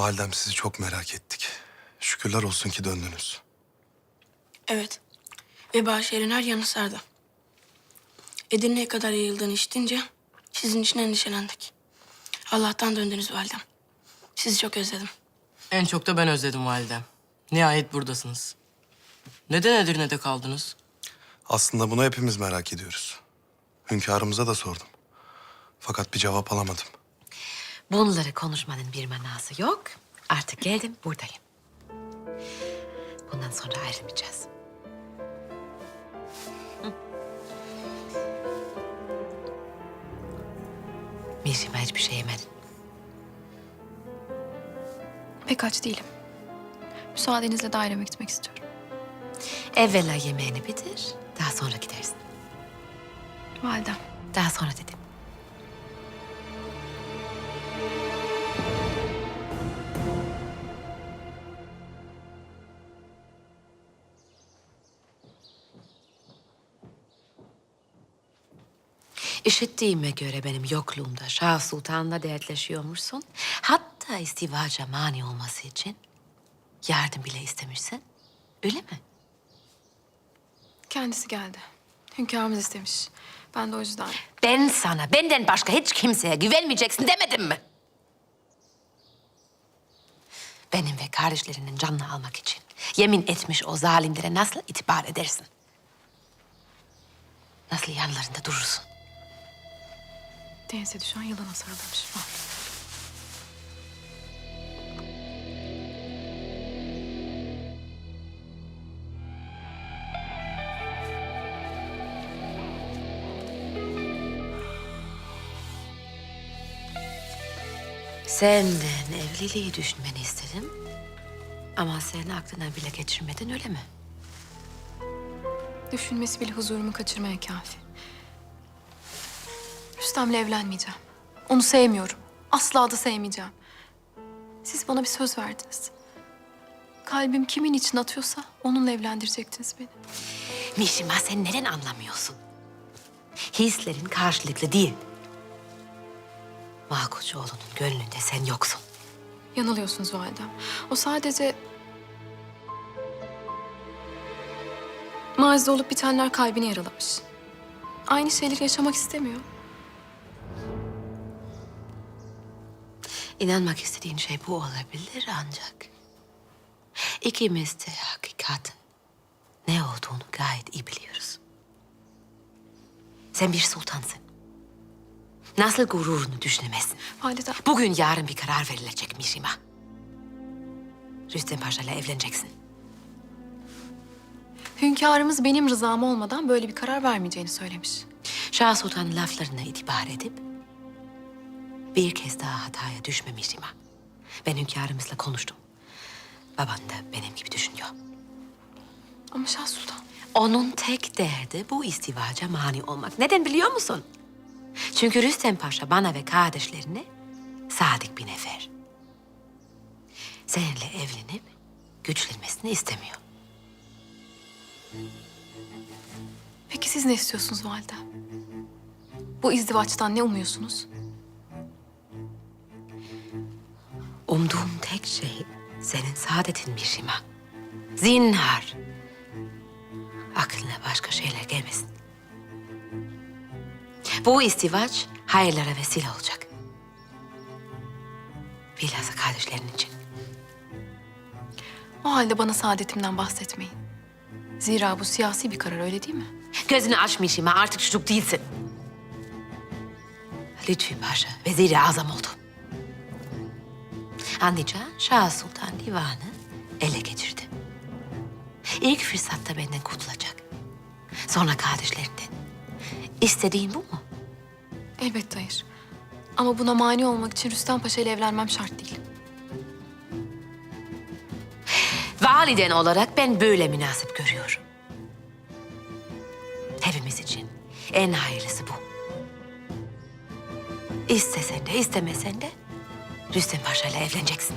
Validem sizi çok merak ettik. Şükürler olsun ki döndünüz. Evet. Veba şehrin her yanı sardı. Edirne'ye kadar yayıldığını işitince sizin için endişelendik. Allah'tan döndünüz validem. Sizi çok özledim. En çok da ben özledim validem. Nihayet buradasınız. Neden Edirne'de kaldınız? Aslında bunu hepimiz merak ediyoruz. Hünkârımıza da sordum. Fakat bir cevap alamadım. Bunları konuşmanın bir manası yok. Artık geldim, buradayım. Bundan sonra ayrılmayacağız. Hı. Mişima hiçbir şey yemedin. Pek aç değilim. Müsaadenizle daireme gitmek istiyorum. Evvela yemeğini bitir, daha sonra gidersin. Validem. Daha sonra dedim. İşittiğime göre benim yokluğumda Şah Sultan'la dertleşiyormuşsun. Hatta istivaca mani olması için yardım bile istemişsin. Öyle mi? Kendisi geldi. Hünkârımız istemiş. Ben de o yüzden... Ben sana benden başka hiç kimseye güvenmeyeceksin demedim mi? Benim ve kardeşlerinin canını almak için yemin etmiş o zalimlere nasıl itibar edersin? Nasıl yanlarında durursun? Denize düşen yılana sarılmış. Al. Senden evliliği düşünmeni istedim. Ama sen aklına bile geçirmedin öyle mi? Düşünmesi bile huzurumu kaçırmaya kafi. Rüstem'le evlenmeyeceğim. Onu sevmiyorum. Asla da sevmeyeceğim. Siz bana bir söz verdiniz. Kalbim kimin için atıyorsa onunla evlendirecektiniz beni. Mişima sen neden anlamıyorsun? Hislerin karşılıklı değil. Malkoçoğlu'nun gönlünde sen yoksun. Yanılıyorsunuz validem. O sadece... Mazide olup bitenler kalbini yaralamış. Aynı şeyleri yaşamak istemiyor. İnanmak istediğin şey bu olabilir ancak... ...ikimiz de hakikatin ne olduğunu gayet iyi biliyoruz. Sen bir sultansın. Nasıl gururunu düşünemezsin? Validem, Bugün yarın bir karar verilecek Mişima. Rüstem Paşa ile evleneceksin. hünkârımız benim rızam olmadan böyle bir karar vermeyeceğini söylemiş. Şah Sultan laflarına itibar edip... ...bir kez daha hataya düşme Mişima. Ben hünkârımızla konuştum. Baban da benim gibi düşünüyor. Ama Şah Sultan, Onun tek derdi bu istivaca mani olmak. Neden biliyor musun? Çünkü Rüstem Paşa bana ve kardeşlerine sadık bir nefer. Seninle evlenip güçlenmesini istemiyor. peki siz ne istiyorsunuz validem? Bu izdivaçtan ne umuyorsunuz? Umduğum tek şey senin saadetin Mişima. Zinhar. Aklına başka şeyler gelmesin. Bu istivaç hayırlara vesile olacak. Bilhassa kardeşlerin için. O halde bana saadetimden bahsetmeyin. Zira bu siyasi bir karar öyle değil mi? Gözünü aç Mişima artık çocuk değilsin. Lütfi Paşa veziri azam oldu. Anlayacağın Şah Sultan divanı ele geçirdi. İlk fırsatta benden kurtulacak. Sonra kardeşlerinden. İstediğin bu mu? Elbette hayır. Ama buna mani olmak için Rüstem Paşa ile evlenmem şart değil. Validen olarak ben böyle münasip görüyorum. Hepimiz için en hayırlısı bu. İstesen de istemesen de Rüstem Paşa ile evleneceksin.